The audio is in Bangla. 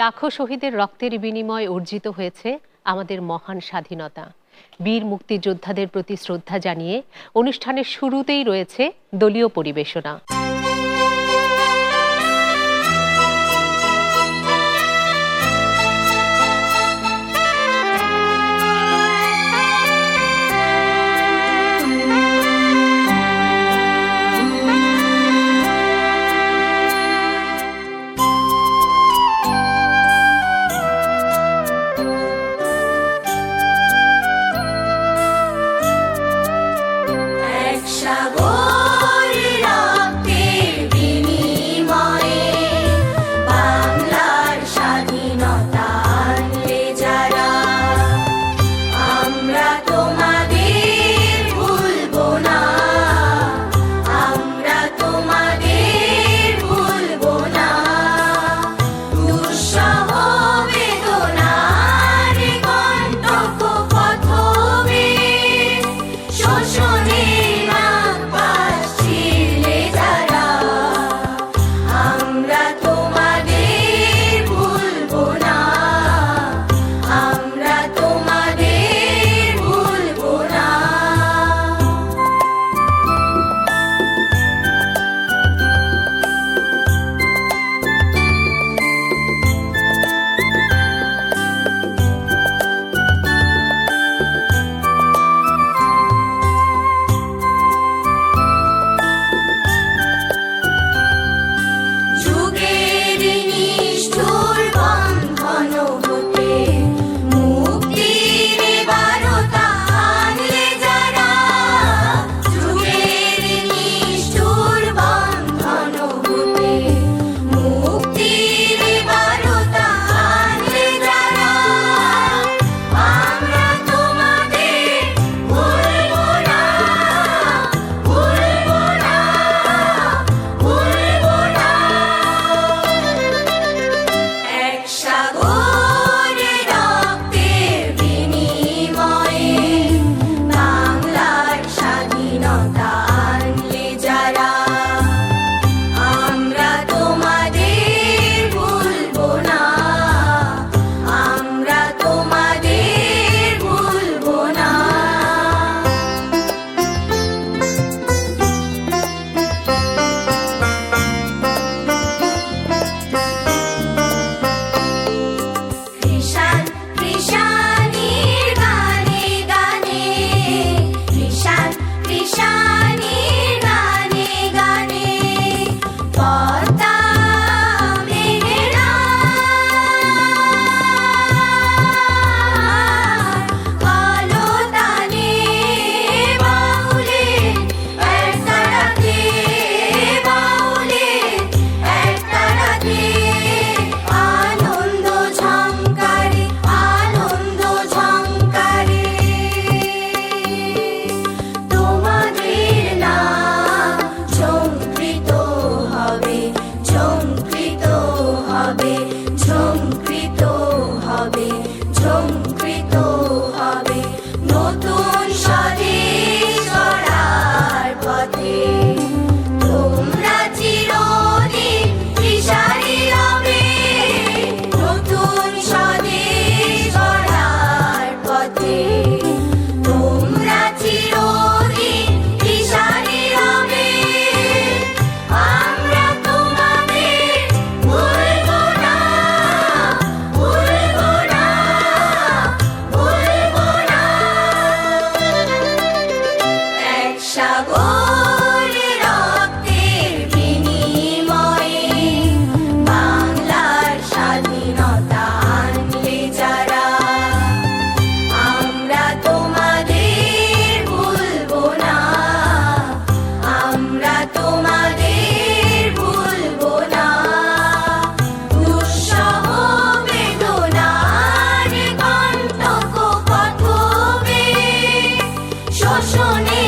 লাখো শহীদের রক্তের বিনিময়ে অর্জিত হয়েছে আমাদের মহান স্বাধীনতা। বীর মুক্তিযোদ্ধাদের প্রতি শ্রদ্ধা জানিয়ে অনুষ্ঠানের শুরুতেই রয়েছে দলীয় পরিবেশনা। শোনে